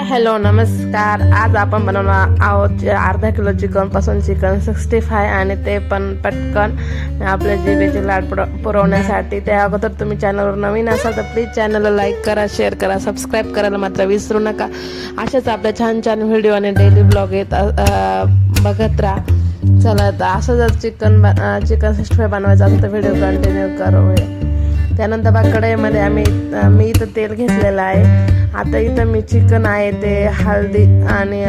Hi hello नमस्कार. आज आपण बनवणार आहोत जे अर्धा किलो चिकनपासून चिकन सिक्स्टी फाय आणि ते पण पटकन. आपल्या जिभेचे लाड पुर- पुरवण्यासाठी त्या अगोदर तुम्ही चॅनलवर नवीन असाल तर प्लीज चॅनलला लाईक करा शेअर करा सबस्क्राईब करायला मात्र विसरू नका. असेच आपले छान छान व्हिडिओ आणि डेली ब्लॉग येत बघत राहा. चला तर असं जर चिकन चिकन सिक्स्टी फाय बनवायचं असेल तर व्हिडिओ कंटिन्यू करूया. त्यानंतर बा कढईमध्ये आम्ही मी इथं तेल घेतलेलं आहे. आता इथं मी चिकन आहे ते हळदी आणि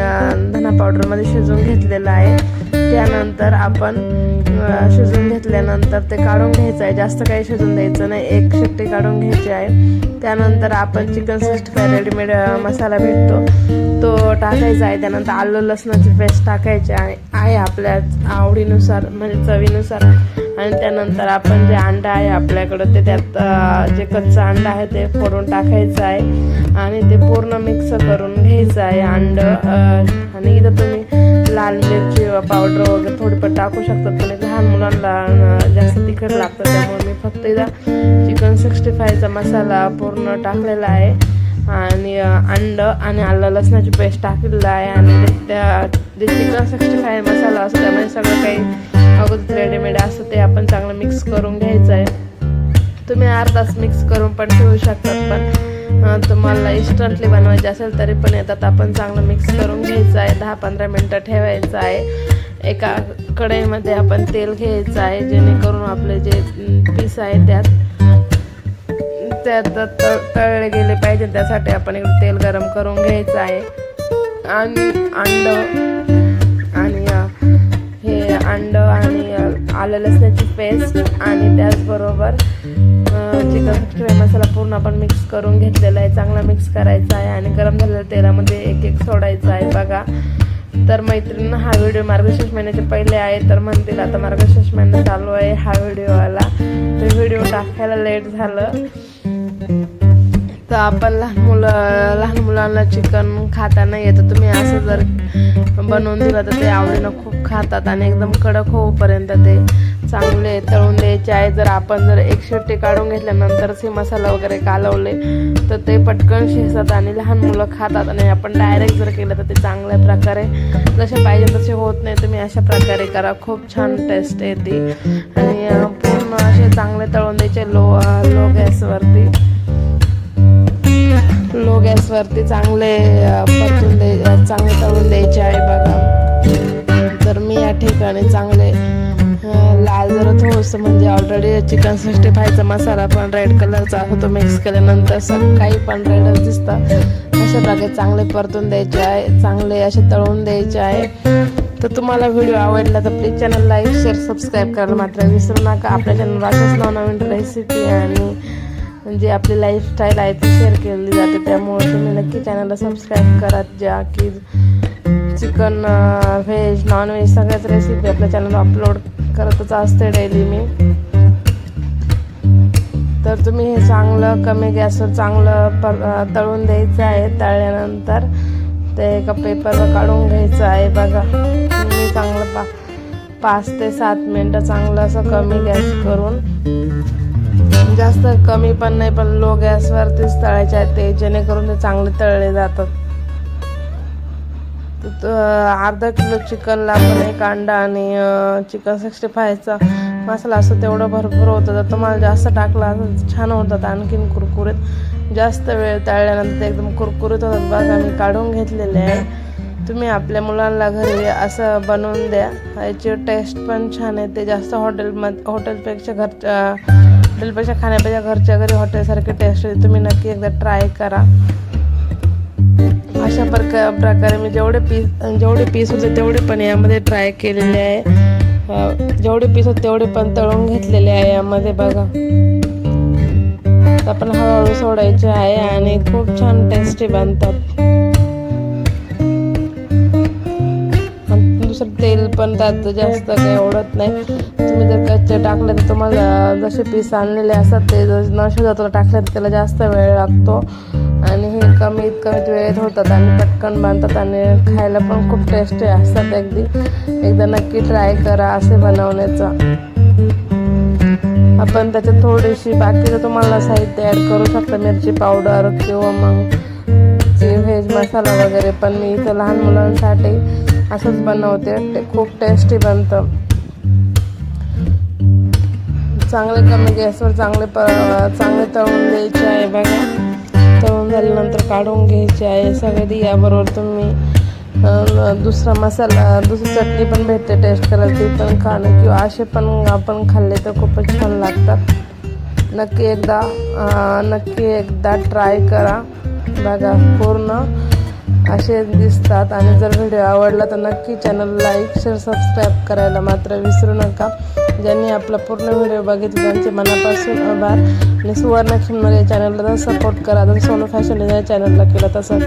धना पावडरमध्ये शिजवून घेतलेलं आहे. त्यानंतर आपण शिजवून घेतल्यानंतर ते काढून घ्यायचं आहे. जास्त काही शिजून द्यायचं नाही. एक शिट्टी काढून घ्यायची आहे. त्यानंतर आपण chicken sixty five readymade masala भेटतो. तो टाकायचा आहे. त्यानंतर आलं लसणाची पेस्ट टाकायची आहे. आहे आपल्या आवडीनुसार म्हणजे चवीनुसार. आणि त्यानंतर आपण जे अंडा आहे आपल्याकडं ते त्यात जे कच्चं अंडा आहे ते फोडून टाकायचं आहे. आणि ते पूर्ण मिक्स करून घ्यायचं आहे अंड आणि इथं तुम्ही लाल मिरची पावडर वगैरे थोडीफार टाकू शकतात पण लहान मुलांना जास्त तिखट लागतं त्यामुळे मी फक्त इथं चिकन सिक्स्टी फायचा मसाला पूर्ण टाकलेला आहे. आणि अंडं अंड आणि आलं लसणाची पेस्ट टाकलेलं आहे. आणि त्या जे चिकन सिक्स्टी फाय मसाला असतो त्यामध्ये सगळं काही अगोदर रेडीमेड असं ते आपण चांगलं मिक्स करून घ्यायचं आहे. तुम्ही अर्धा मिक्स करून पण ठेवू शकतात पण तुम्हाला इन्स्टंटली बनवायचे असेल तरी पण येतात आपण चांगलं मिक्स करून घ्यायचं आहे. दहा पंधरा मिनटं ठेवायचं आहे. एका कढईमध्ये आपण तेल घ्यायचं आहे जेणेकरून आपले जे पीस आहे त्यात त्यात तळले गेले पाहिजे. त्यासाठी आपण तेल गरम करून घ्यायचं आहे. आणि अंड पेस्ट आणि त्याचबरोबर चिकन सिक्स्टी मसाला पूर्ण आपण मिक्स करून घेतलेला आहे चांगला मिक्स करायचा आहे आणि गरम झालेल्या तेलामध्ये एक एक सोडायचा आहे. बघा तर मैत्रिणी हा व्हिडिओ मार्गशीर्ष महिन्याचे पहिले आहे तर म्हणतील आता मार्गशीर्ष महिना चालू आहे हा व्हिडिओ आला तर व्हिडिओ टाकायला लेट झालं. तर आपण लहान मुलं लहान मुलांना चिकन खाता नाही येतं तुम्ही असं जर बनवून दिलं तर ते आवडीनं खूप खातात आणि एकदम कडक होऊपर्यंत ते चांगले तळून द्यायचे आहे. जर आपण जर एक शेट्टी काढून घेतल्यानंतरच हे मसाला वगैरे कालवले तर ते पटकन शिजतात आणि लहान मुलं खातात आणि आपण डायरेक्ट जर केलं तर ते चांगल्या प्रकारे जसे पाहिजे तसे होत नाही. तुम्ही अशा प्रकारे करा. खूप छान टेस्ट येते. आणि पूर्ण असे चांगले तळून द्यायचे लो लो गॅसवरती. गॅसवरती चांगले परतून दे चांगले तळून द्यायचे आहे बघा. तर मी या ठिकाणी चांगले लाल जरा थोडंसं म्हणजे ऑलरेडी चिकन सिक्स्टी फायचा मसाला पण रेड कलरचा होतो मिक्स केल्यानंतर. सकाळी पण रेडच दिसतं. अशा प्रकारे चांगले परतून द्यायचे आहे चांगले असे तळून द्यायचे आहे. तर तुम्हाला व्हिडिओ आवडला तर please channel like share subscribe करायला मात्र विसरू नका. आपल्या चॅनल अशाच नवनवीन रेसिपी आणि म्हणजे आपली लाईफस्टाईल आहे ती शेअर केली जाते. त्यामुळे तुम्ही नक्की चॅनलला सबस्क्राईब करा. ज्या की चिकन व्हेज नॉनव्हेज सगळ्याच रेसिपी आपल्या चॅनलवर अपलोड करतच असते डेली मी. तर तुम्ही हे चांगलं कमी गॅसवर चांगलं पर तळून द्यायचं आहे. तळल्यानंतर ते एका पेपरवर काढून घ्यायचं आहे. बघा मी चांगलं पा पाच ते सात मिनटं चांगलं असं कमी गॅस करून जास्त कमी पण नाही पण लो गॅसवरतीच तळायचे आहेत ते जेणेकरून ते चांगले तळले जातात. तर अर्धा किलो चिकनला आपण एक अंडा आणि चिकन सिक्स्टी फायचा मसाला असतो तेवढं भरपूर होतं. तर तुम्हाला जास्त टाकला छान होतात आणखीन कुरकुरीत. जास्त वेळ तळल्यानंतर ते एकदम कुरकुरीत होतात. बघा मी काढून घेतलेले आहे. तुम्ही आपल्या मुलांना घरी असं बनवून द्या. याची टेस्ट पण छान आहे. ते जास्त हॉटेलमध्ये हॉटेलपेक्षा घरच्या हॉटेलपेक्षा खाण्यापेक्षा घरच्या घरी हॉटेलसारखी टेस्ट होती तुम्ही नक्की एकदा ट्राय करा. अशा प्रका प्रकारे मी जेवढे पीस जेवढे पीस होते तेवढे पण यामध्ये ट्राय केलेले आहे. जेवढे पीस होते तेवढे पण तळून घेतलेले आहे यामध्ये बघा. आपण हळूहळू सोडायचे आहे आणि खूप छान टेस्टी बनतात. आणि तेल पण त्यात जास्त काही ओढत नाही. तुम्ही जर कच्चे टाकले तर तुम्हाला जसे पीस आणलेले असतात ते न शिजवता टाकले तर त्याला जास्त वेळ लागतो. आणि हे कमीत कमीत वेळेत होतात आणि पटकन बांधतात आणि खायला पण खूप टेस्टी असतात अगदी. एकदा नक्की ट्राय करा असे बनवण्याचा. आपण त्याच्यात थोडीशी बाकीचं तुम्हाला साहित्य ॲड करू शकता मिरची पावडर किंवा मग की व्हेज मसाला वगैरे पण मी इथं लहान मुलांसाठी असंच बनवते. ते खूप टेस्टी बनतं. चांगले कमी गॅसवर चांगले प चांगले तळून द्यायचे आहे बघा. तळून झाल्यानंतर काढून घ्यायचे आहे. सगळे याबरोबर तुम्ही दुसरा मसाला दुसरी चटणी पण भेटते टेस्ट करायला. ती पण खाणं किंवा असे पण आपण खाल्ले तर खूपच छान लागतात. नक्की एकदा नक्की एकदा ट्राय करा. बघा पूर्ण. असे दिसतात. आणि जर व्हिडिओ आवडला तर नक्की चॅनल लाईक शेअर सबस्क्राईब करायला मात्र विसरू नका. ज्यांनी आपला पूर्ण व्हिडिओ बघितला त्यांचे मनापासून आभार. आणि सुवर्ण या चॅनलला सपोर्ट करा. जर सोनू फॅशन डिझाईन चॅनलला केला तसं